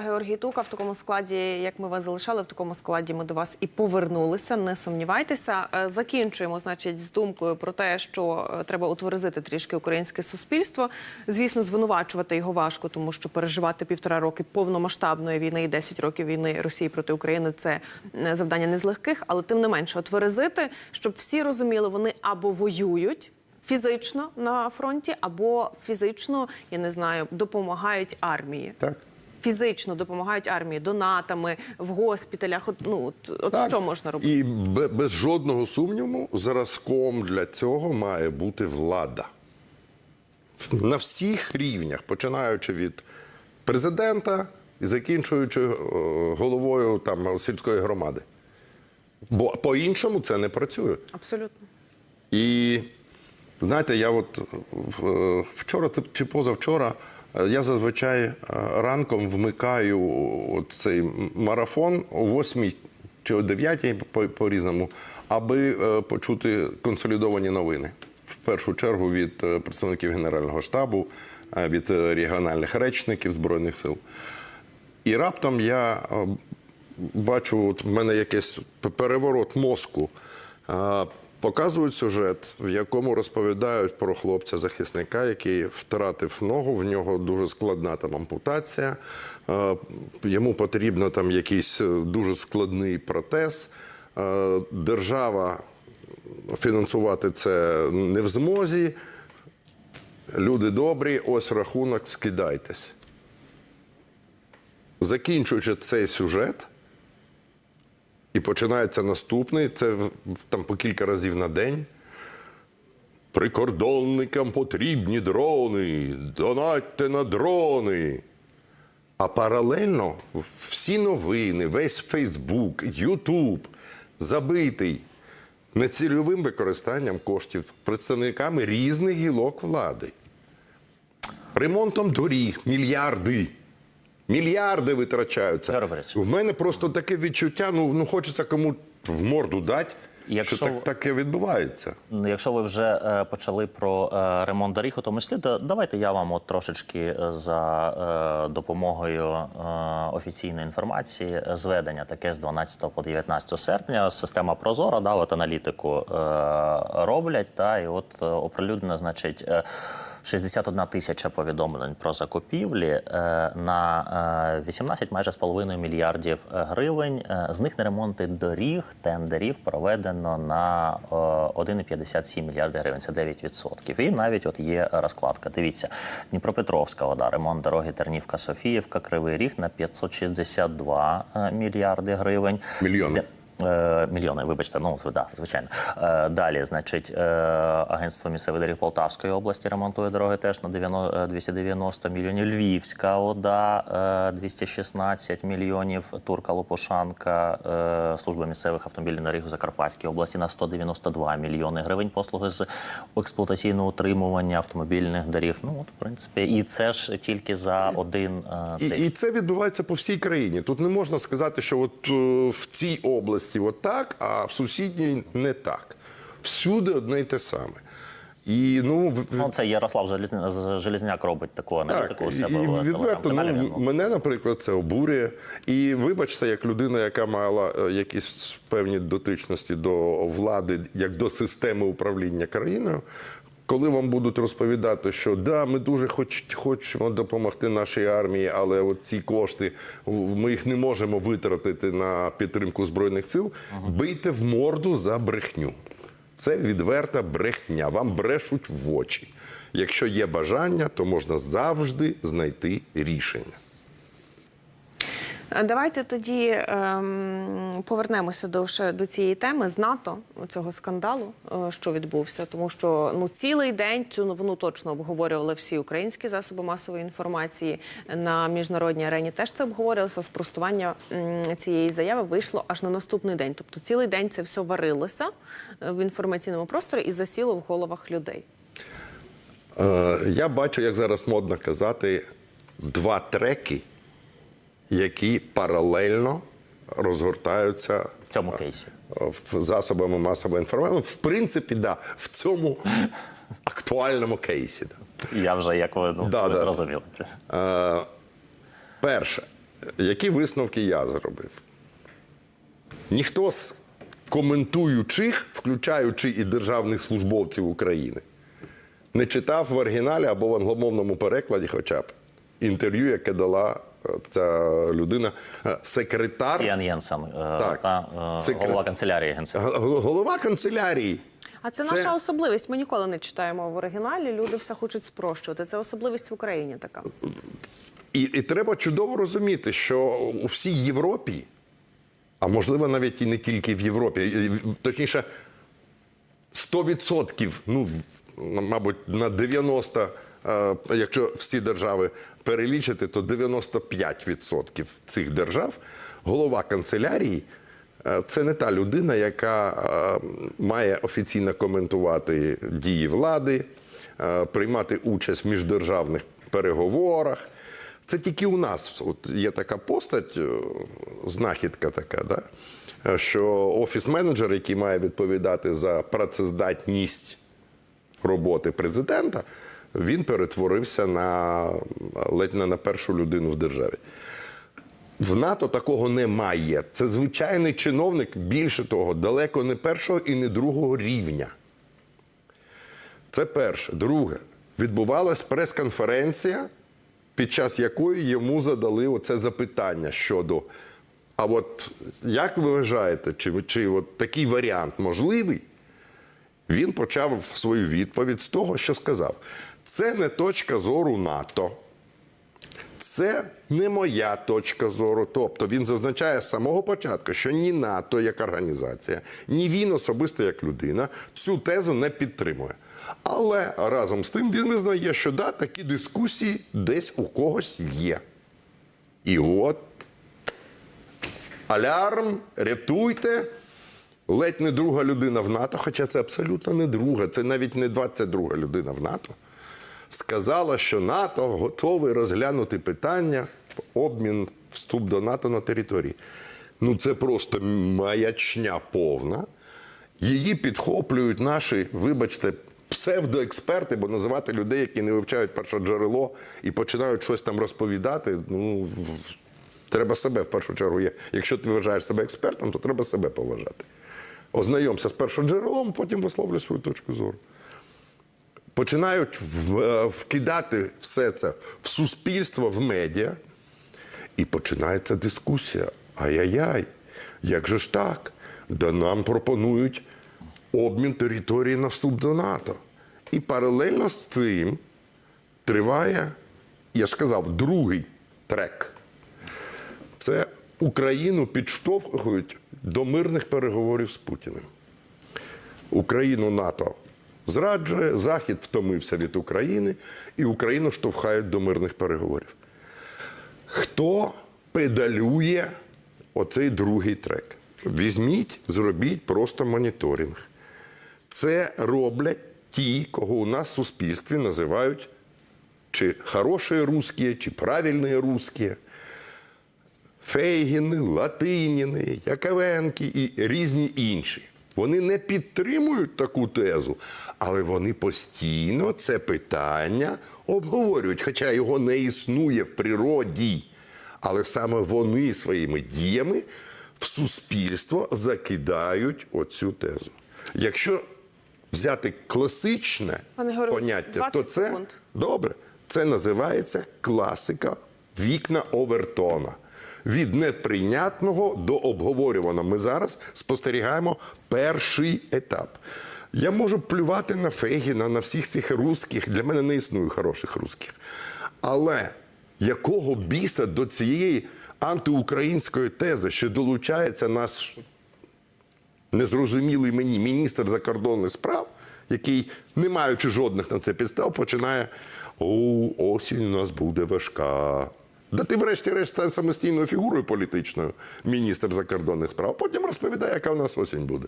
Георгій Тука в такому складі, як ми вас залишали, в такому складі ми до вас і повернулися. Не сумнівайтеся. Е, Закінчуємо, значить, з думкою про те, що е, треба утверзити трішки українське суспільство. Звісно, звинувачувати його важко, тому що переживати півтора роки повномасштабної війни і 10 років війни Росії проти України це завдання не з легких, але тим не менше, отверезити, щоб всі розуміли, вони або воюють. Фізично на фронті або фізично, я не знаю, допомагають армії Так. Фізично допомагають армії донатами в госпіталях. От, ну от, от Так. що можна робити? І без жодного сумніву зразком для цього має бути влада. На всіх рівнях, починаючи від президента і закінчуючи е, головою там, сільської громади. Бо по-іншому це не працює. Абсолютно. І знаєте, я от вчора чи позавчора е, я зазвичай е, ранком вмикаю цей марафон о 8 чи о 9 по- по-різному, аби е, почути консолідовані новини. В першу чергу від е, представників Генерального штабу, е, від е, регіональних речників Збройних сил. І раптом я е, бачу, от в мене якийсь переворот мозку. Показують сюжет, в якому розповідають про хлопця-захисника, який втратив ногу. В нього дуже складна там ампутація. Е, Йому потрібно там якийсь е, дуже складний протез. Е, Держава фінансувати це не в змозі. Люди добрі, ось рахунок, скидайтесь закінчуючи цей сюжет, і починається наступний, це там по кілька разів на день. Прикордонникам потрібні дрони, донатьте на дрони. А паралельно всі новини, весь Фейсбук, Ютуб забитий нецільовим використанням коштів представниками різних гілок влади. Ремонтом доріг мільярди. Мільярди витрачаються. Борисович. В мене просто таке відчуття, ну, ну хочеться кому в морду дати, Якщо- що так, таке відбувається. Ну, Якщо ви вже е, почали про е, ремонт доріг, у тому числі, да, давайте я вам от трошечки е, за е, допомогою е, офіційної інформації е, зведення таке з 12 по 19 серпня. Система Прозора, да, от аналітику е, роблять, та, і от е, оприлюднено, значить. е, 61 тисяча повідомлень про закупівлі е, на е, 18 майже з половиною мільярдів е, гривень. Е, З них на ремонти доріг, тендерів проведено на е, 1,57 мільярди гривень. Це 9%. І навіть от є розкладка. Дивіться, Дніпропетровська вода, ремонт дороги Тернівка, Софіївка, Кривий Ріг на 562 е, мільярди гривень. Мільйони. Е, Мільйони, вибачте, ну да, звичайно. Е, Далі, значить, е, агентство місцевих доріг Полтавської області ремонтує дороги теж на 90, е, 290 мільйонів. Львівська ОДА е, 216 мільйонів. Турка Лопушанка, е, служба місцевих автомобільних доріг у Закарпатській області на 192 мільйони гривень. Послуги з експлуатаційного утримування автомобільних доріг. Ну, от, в принципі, і це ж тільки за один е, І, і це відбувається по всій країні. Тут не можна сказати, що от в цій області от так, а в сусідній не так. Всюди одне й те саме. І ну, Ну, це Ярослав Железняк робить таку аналітику Так, у себе і в відверто, телеграм-каналі. ну, мене, наприклад, це обурює. І вибачте, як людина, яка мала е, якісь певні дотичності до влади, як до системи управління країною. Коли вам будуть розповідати, що да, ми дуже хоч, хочемо допомогти нашій армії, але от ці кошти ми їх не можемо витратити на підтримку збройних сил, бийте в морду за брехню. Це відверта брехня. Вам брешуть в очі. Якщо є бажання, то можна завжди знайти рішення. Е, Давайте тоді ем, повернемося до ще до цієї теми з НАТО цього скандалу, е, що відбувся, тому що ну цілий день цю новину точно обговорювали всі українські засоби масової інформації на міжнародній арені. Теж це обговорювалося. Спростування цієї заяви вийшло аж на наступний день. Тобто цілий день це все варилося е, в інформаційному просторі і засіло в головах людей. Е, я бачу, як зараз модно казати, два треки, які паралельно розгортаються в цьому кейсі. в засобами масової інформації. В принципі, да, в цьому актуальному кейсі. Да. Я вже як ви, ну, Да, ви да. зрозуміли. Е, перше, які висновки я зробив? Ніхто з коментуючих, включаючи і державних службовців України, не читав в оригіналі або в англомовному перекладі, хоча б інтерв'ю, яке дала е, ця людина, е, секретар, Тіан Єнсен, е, Так. та, е, Секрет- голова канцелярії Генсека. голова канцелярії. А це, Це- наша особливість. Ми ніколи не читаємо в оригіналі. Люди все хочуть спрощувати. Це особливість в Україні така. І, і треба чудово розуміти, що у всій Європі, а можливо навіть і не тільки в Європі, точніше, 100%, ну, мабуть, на 90, е, якщо всі держави перелічити, то 95% цих держав голова канцелярії. е, Це не та людина, яка е, має офіційно коментувати дії влади, е, приймати участь в міждержавних переговорах. Це тільки у нас от є така постать, е, знахідка така, да? е, що офіс-менеджер, який має відповідати за працездатність роботи президента, він перетворився на ледь не на першу людину в державі. В НАТО такого немає. Це звичайний чиновник, більше того, далеко не першого і не другого рівня. Це перше. Друге, відбувалась прес-конференція, під час якої йому задали оце запитання щодо. А от як ви вважаєте, чи, чи от такий варіант можливий? Він почав свою відповідь з того, що сказав: це не точка зору НАТО. Це не моя точка зору. Тобто він зазначає з самого початку, що ні НАТО як організація, ні він особисто як людина цю тезу не підтримує. Але разом з тим він визнає, що да, такі дискусії десь у когось є. І от алярм, рятуйте. Ледь не друга людина в НАТО, хоча це абсолютно не друга, це навіть не 22 людина в НАТО. Сказала, що НАТО готовий розглянути питання обмін вступ до НАТО на території. Ну це просто маячня повна. Її підхоплюють наші, вибачте, псевдоексперти, бо називати людей, які не вивчають перше джерело і починають щось там розповідати. Ну треба себе в першу чергу. Якщо ти вважаєш себе експертом, то треба себе поважати. Ознайомся з першоджерелом, потім висловлюй свою точку зору. Починають е, вкидати все це в суспільство, в медіа, і починається дискусія. Ай-яй-яй, як же ж так? Да нам пропонують обмін території на вступ до НАТО. І паралельно з цим триває, я ж сказав, другий трек. Це Україну підштовхують до мирних переговорів з Путіним. Україну НАТО зраджує, Захід втомився від України, і Україну штовхають до мирних переговорів. Хто педалює оцей другий трек? Візьміть, зробіть просто моніторинг. Це роблять ті, кого у нас в суспільстві називають чи хороші русські, чи правильні русські. Фейгіни, Латиніни, Яковенки і різні інші. Вони не підтримують таку тезу, але вони постійно це питання обговорюють, хоча його не існує в природі. Але саме вони своїми діями в суспільство закидають оцю тезу. Якщо взяти класичне Пане поняття, то це секунд. Добре, це називається класика вікна Овертона. Від неприйнятного до обговорюваного. Ми зараз спостерігаємо перший етап. Я можу плювати на Фейгіна, на всіх цих русських. Для мене не існує хороших русських. Але якого біса до цієї антиукраїнської тези, що долучається наш незрозумілий мені міністр закордонних справ, який, не маючи жодних на це підстав, починає: О, осінь у нас буде важка. Да ти, врешті-решт, стань самостійною фігурою політичною, міністр закордонних справ. Потім розповідає, яка в нас осінь буде.